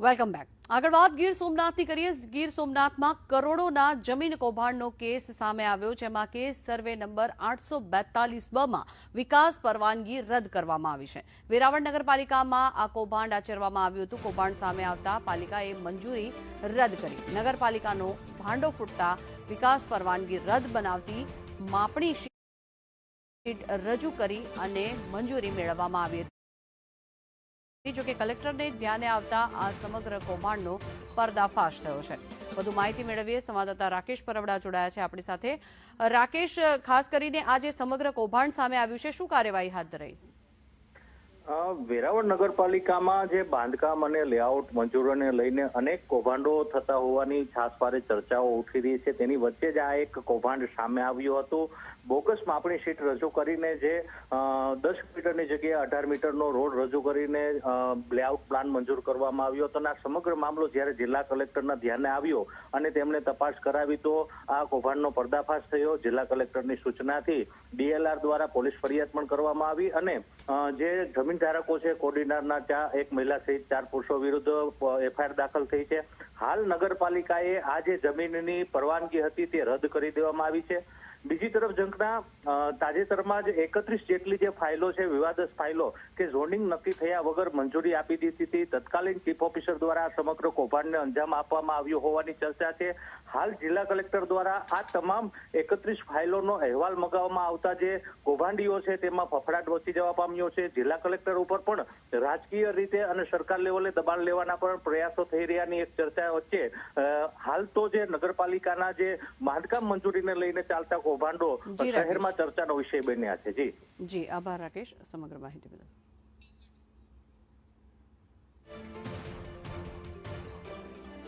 Welcome back આગળ વાત ગીર સોમનાથની કરીએ. ગીર સોમનાથમાં કરોડોના જમીન કૌભાંડનો કેસ સામે આવ્યો જેમાં કેસ સર્વે નંબર આઠસો બેતાલીસ બમાં વિકાસ પરવાનગી રદ કરવામાં આવી છે. વેરાવળ નગરપાલિકામાં આ કૌભાંડ આચરવામાં આવ્યું હતું. કૌભાંડ સામે આવતા પાલિકાએ મંજૂરી રદ કરી. નગરપાલિકાનો ભાંડો ફૂટતા વિકાસ પરવાનગી રદ બનાવતી માપણી શીટ રજૂ કરી અને મંજૂરી મેળવવામાં આવી હતી. જો કે કલેક્ટરને ધ્યાને આવતા આ સમગ્ર કૌભાંડનો પર્દાફાશ થયો છે. વધુ માહિતી મેળવીએ સંવાદદાતા રાકેશ પરવડા જોડાયા છે આપણી સાથે. રાકેશ, ખાસ કરીને આ જે સમગ્ર કૌભાંડ સામે આવ્યું છે, શું કાર્યવાહી હાથ ધરાઈ? વેરાવળ નગરપાલિકામાં જે બાંધકામ અને લેઆઉટ મંજૂરોને લઈને અનેક કૌભાંડો થતા હોવાની છાસપારે ચર્ચાઓ ઉઠી રહી છે. તેની વચ્ચે જ આ એક કૌભાંડ સામે આવ્યું હતું. બોગસ માપણી શીટ રજૂ કરીને જે દસ મીટરની જગ્યાએ અઢાર મીટરનો રોડ રજૂ કરીને લેઆઉટ પ્લાન મંજૂર કરવામાં આવ્યો હતો અને આ સમગ્ર મામલો જ્યારે જિલ્લા કલેક્ટરના ધ્યાને આવ્યો અને તેમણે તપાસ કરાવી તો આ કૌભાંડનો પર્દાફાશ થયો. જિલ્લા કલેક્ટરની સૂચનાથી ડીએલઆર દ્વારા પોલીસ ફરિયાદ પણ કરવામાં આવી અને જે જમીન ધારકો છે, કોડીનારના ત્યાં એક મહિલા સહિત ચાર પુરુષો વિરુદ્ધ એફઆઈઆર દાખલ થઈ છે. હાલ નગરપાલિકાએ આ જે જમીનની પરવાનગી હતી તે રદ કરી દેવામાં આવી છે. બીજી તરફ જંકના તાજેતરમાં જ એકત્રીસ જેટલી જે ફાઇલો છે વિવાદસ ફાઇલો કે ઝોનિંગ નક્કી થયા વગર મંજૂરી આપી દીધી હતી. તત્કાલીન ચીફ ઓફિસર દ્વારા સમગ્ર કૌભાંડને અંજામ આપવામાં આવ્યો હોવાની ચર્ચા છે. હાલ જિલ્લા કલેક્ટર દ્વારા આ તમામ એકત્રીસ ફાઇલોનો અહેવાલ મગાવવામાં આવતા જે કૌભાંડીઓ છે, તેમાં ફફડાટ વસી જવા પામ્યો છે. જિલ્લા કલેક્ટર ઉપર પણ રાજકીય રીતે અને સરકાર લેવલે દબાણ લેવાના પણ પ્રયાસો થઈ રહ્યાની એક ચર્ચા વચ્ચે હાલ તો જે નગરપાલિકાના જે બાંધકામ મંજૂરીને લઈને ચાલતા કૌભાંડો શહેરમાં ચર્ચાનો વિષય બન્યા છે. જી. જી આભાર રાકેશ. સમગ્ર માહિતી બદલ.